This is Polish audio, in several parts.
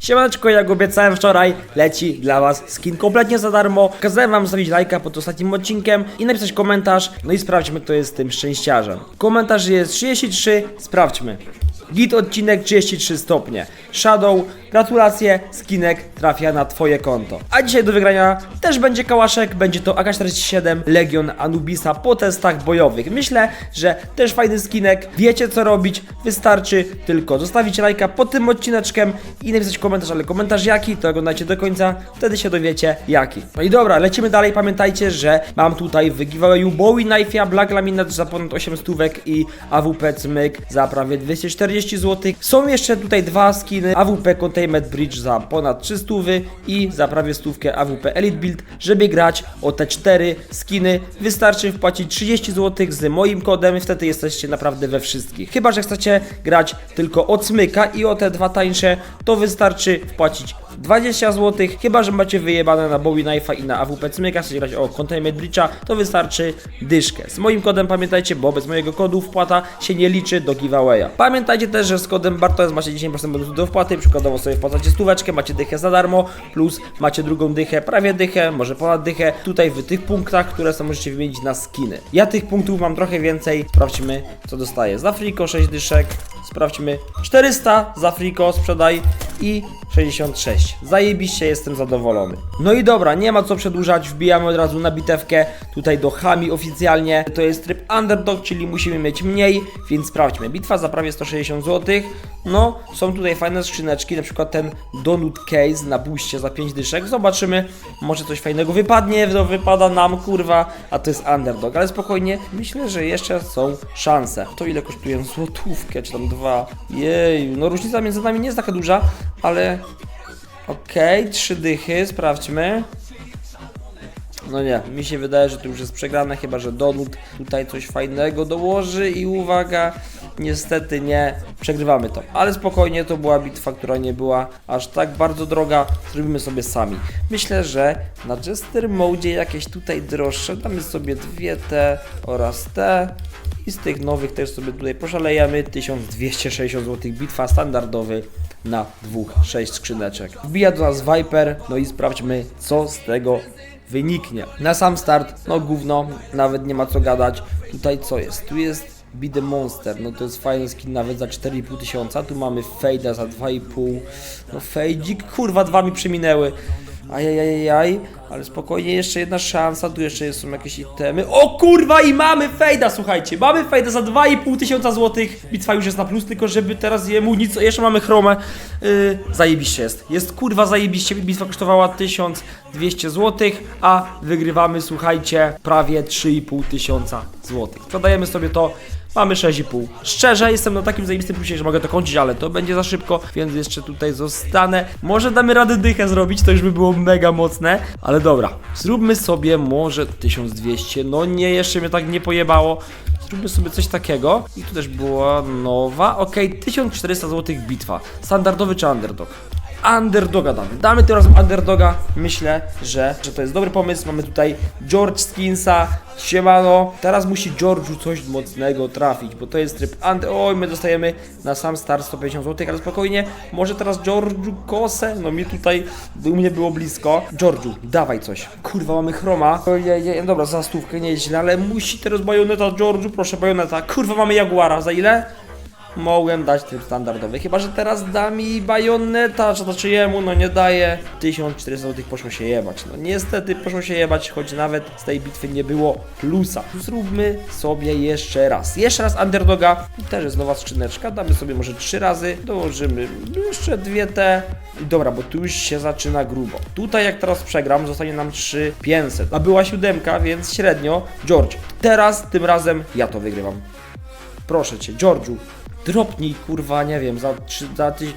Siemaneczko, jak obiecałem wczoraj, leci dla was skin kompletnie za darmo. Kazałem wam zostawić lajka pod ostatnim odcinkiem i napisać komentarz, no i sprawdźmy kto jest tym szczęściarzem. Komentarz jest 33, sprawdźmy. Git odcinek 33 stopnie. Shadow, gratulacje, skinek trafia na twoje konto. A dzisiaj do wygrania też będzie kałaszek, będzie to AK-47 Legion Anubisa po testach bojowych. Myślę, że też fajny skinek, wiecie co robić, wystarczy tylko zostawić lajka pod tym odcineczkiem i napisać komentarz, ale komentarz jaki, to oglądajcie do końca, wtedy się dowiecie jaki. No i dobra, lecimy dalej, pamiętajcie, że mam tutaj w giveawayu Bowie Knife'a, Black Laminate za ponad 8 stówek i AWP Cmyk za prawie 240 zł. Są jeszcze tutaj dwa skiny, AWP Containment Bridge za ponad 300 i za prawie stówkę AWP Elite Build, żeby grać o te 4 skiny wystarczy wpłacić 30 zł z moim kodem wtedy jesteście naprawdę we wszystkich. Chyba, że chcecie grać tylko o Cmyka i o te dwa tańsze, to wystarczy wpłacić 20 zł, chyba, że macie wyjebane na Bowie Knife'a i na AWP Cmyka, chcecie grać o Containment Breacha, to wystarczy dyszkę. Z moim kodem pamiętajcie, bo bez mojego kodu wpłata się nie liczy do giveawaya. Pamiętajcie też, że z kodem Bartosz macie 10% bonusu do wpłaty, przykładowo sobie wpłacacie stóweczkę, macie dychę za darmo, plus macie drugą dychę, prawie dychę, może ponad dychę, tutaj w tych punktach, które sobie możecie wymienić na skiny. Ja tych punktów mam trochę więcej, sprawdźmy co dostaję. Za Friko 6 dyszek, sprawdźmy 400 za Friko sprzedaj i 66. Zajebiście jestem zadowolony. No i dobra, nie ma co przedłużać, wbijamy od razu na bitewkę tutaj do Hami oficjalnie. To jest tryb underdog, czyli musimy mieć mniej, więc sprawdźmy. Bitwa za prawie 160 zł. No, są tutaj fajne skrzyneczki, na przykład ten Donut Case na buście za 5 dyszek. Zobaczymy, może coś fajnego wypadnie, to wypada nam, kurwa, a to jest underdog, ale spokojnie, myślę, że jeszcze są szanse. To ile kosztują złotówkę, czy tam dwa? Jej, no różnica między nami nie jest taka duża, ale Okej, trzy dychy, sprawdźmy. No nie, mi się wydaje, że to już jest przegrane, chyba że Donut tutaj coś fajnego dołoży i uwaga, niestety nie, przegrywamy to. Ale spokojnie, to była bitwa, która nie była aż tak bardzo droga, zrobimy sobie sami. Myślę, że na Jester Mode jakieś tutaj droższe, damy sobie dwie te oraz te. I z tych nowych też sobie tutaj poszalejemy 1260 zł bitwa standardowy na dwóch, sześć skrzyneczek. Wbija do nas Viper, no i sprawdźmy co z tego wyniknie. Na sam start, no gówno, nawet nie ma co gadać. Tutaj co jest? Tu jest Be the Monster, no to jest fajny skin nawet za 4,5 tysiąca. Tu mamy Fejda za 2,5. No Fejdzik, kurwa, dwa mi przeminęły. Ajajajaj, ale spokojnie, jeszcze jedna szansa, tu jeszcze są jakieś itemy. O kurwa i mamy fejda, słuchajcie, mamy fejda za 2,5 tysiąca złotych. Bitwa już jest na plus, tylko żeby teraz jemu nic, jeszcze mamy chromę. Yy, zajebiście jest, jest kurwa zajebiście, bitwa kosztowała 1200 złotych, a wygrywamy, słuchajcie, prawie 3,5 tysiąca złotych. Sprzedajemy sobie to Mamy 6,5. Szczerze, jestem na takim zajebistym plusie, że mogę to kończyć, ale to będzie za szybko, więc jeszcze tutaj zostanę. Może damy radę dychę zrobić, to już by było mega mocne, ale dobra. Zróbmy sobie może 1200. No nie, jeszcze mnie tak nie pojebało. Zróbmy sobie coś takiego. I tu też była nowa. Ok, 1400 zł bitwa. Standardowy czy underdog? Underdoga damy. Damy tym razem underdoga. Myślę, że, że to jest dobry pomysł. Mamy tutaj George Skinsa. Siemano. Teraz musi George'u coś mocnego trafić, bo to jest tryb under... Oj, my dostajemy na sam start 150 zł, ale spokojnie. Może teraz George'u kosę? No mi tutaj, u mnie było blisko. George'u, dawaj coś. Kurwa, mamy chroma. Ojej, dobra, za stówkę nieźle, ale musi teraz bajoneta George'u, proszę bajoneta. Kurwa, mamy Jaguara. Za ile? Mogłem dać tryb standardowy, chyba że teraz da mi bajoneta, czy to czy jemu, no nie daje. 1400 zł poszło się jebać, no niestety poszło się jebać, choć nawet z tej bitwy nie było plusa. Zróbmy sobie jeszcze raz, jeszcze raz underdoga, I też jest nowa skrzyneczka, damy sobie może trzy razy, dołożymy jeszcze dwie te. I dobra, bo tu już się zaczyna grubo. Tutaj jak teraz przegram, zostanie nam 3500, a była siódemka, więc średnio, George, teraz tym razem ja to wygrywam. Proszę cię, Georgiu, dropnij kurwa, nie wiem, za trzy, za tyś...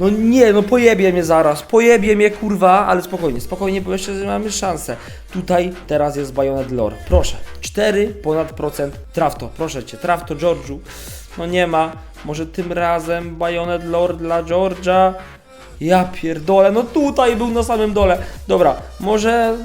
No nie, no pojebie mnie zaraz, pojebie mnie kurwa, ale spokojnie, spokojnie, bo jeszcze mamy szansę. Tutaj teraz jest Bayonet Lore, proszę, 4 ponad procent, traf to, proszę cię, traf to Georgiu. No nie ma, może tym razem Bayonet Lore dla Georgia. Ja pierdolę, no tutaj był na samym dole. Dobra, może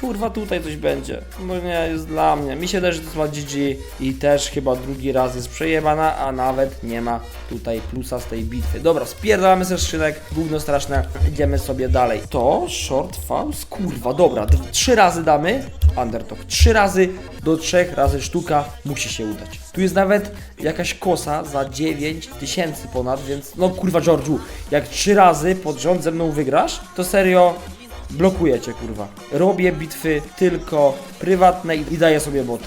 Kurwa, tutaj coś będzie. No nie, jest dla mnie. Mi się też, to ma GG i też chyba drugi raz jest przejebana, a nawet nie ma tutaj plusa z tej bitwy. Dobra, spierdalamy ze skrzynek, gówno straszne, idziemy sobie dalej. To short faust, kurwa, dobra, trzy razy damy, underdog, trzy razy do trzech razy sztuka musi się udać. Tu jest nawet jakaś kosa za 9 tysięcy ponad, więc no kurwa Georgiu, jak trzy razy pod rząd ze mną wygrasz, to serio blokuję cię kurwa. Robię bitwy tylko prywatne i i daję sobie boty.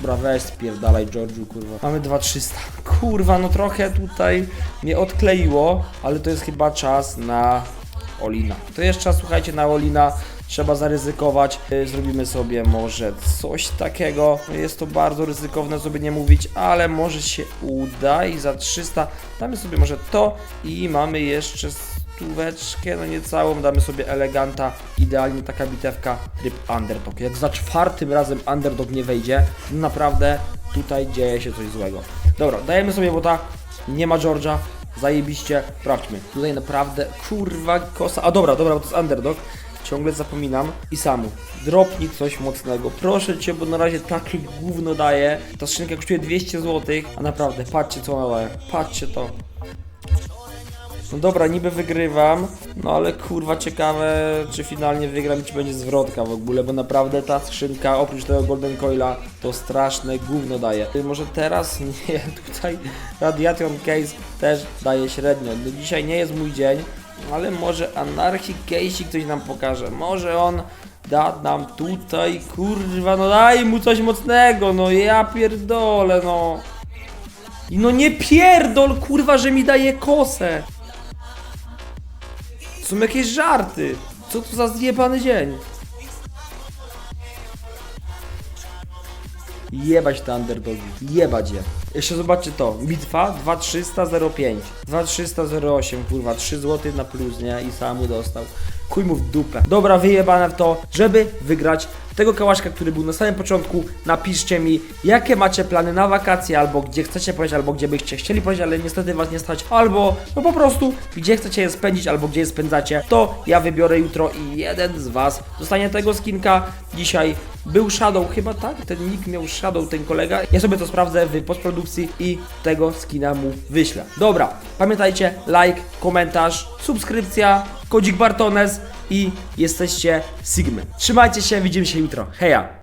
Dobra, weź spierdalaj Georgiu, kurwa. Mamy 2300. Kurwa, no trochę tutaj mnie odkleiło, ale to jest chyba czas na Olina. To jest czas, słuchajcie, na Olina. Trzeba zaryzykować. Y, Zrobimy sobie może coś takiego. Jest to bardzo ryzykowne, żeby nie mówić, ale może się uda i za 300 damy sobie może to i mamy jeszcze stóweczkę, no nie całą, damy sobie eleganta, idealnie taka bitewka tryb underdog. Jak za czwartym razem underdog nie wejdzie, no naprawdę tutaj dzieje się coś złego. Dobra, dajemy sobie bota, nie ma George'a, zajebiście, sprawdźmy. Tutaj naprawdę, kurwa, kosa, a dobra, dobra, bo to jest underdog, ciągle zapominam i samu. Dropnij coś mocnego, proszę cię, bo na razie takie gówno daje. Ta skrzynka kosztuje 200 zł, a naprawdę, patrzcie co ona patrzcie to. No dobra, niby wygrywam, no ale kurwa ciekawe, czy finalnie wygram czy będzie zwrotka w ogóle, bo naprawdę ta skrzynka, oprócz tego Golden Coila, to straszne gówno daje. Y, Może teraz? Nie, tutaj Radiation Case też daje średnio. No dzisiaj nie jest mój dzień, ale może Anarchy Case ktoś nam pokaże. Może on da nam tutaj, kurwa, no daj mu coś mocnego, no ja pierdolę, no. I no nie pierdol, kurwa, że mi daje kosę. Są jakieś żarty. Co to za zjebany dzień? Jebać te underdogi. Jebać je. Jeszcze zobaczcie to. Bitwa 2305. 2308, kurwa. 3 zł na plus, nie? I samu dostał. Kuj mu w dupę. Dobra, wyjebane w to, żeby wygrać tego kałaszka, który był na samym początku. Napiszcie mi, jakie macie plany na wakacje, albo gdzie chcecie pojechać, albo gdzie byście chcieli pojechać, ale niestety was nie stać, albo no po prostu, gdzie chcecie je spędzić, albo gdzie je spędzacie, to ja wybiorę jutro i jeden z was dostanie tego skinka. Dzisiaj był Shadow, chyba tak? Ten nick miał Shadow, ten kolega. Ja sobie to sprawdzę w postprodukcji i tego skina mu wyślę. Dobra, pamiętajcie, like, komentarz, subskrypcja, kodzik Bartones i jesteście Sigmy. Trzymajcie się, widzimy się jutro. Heja!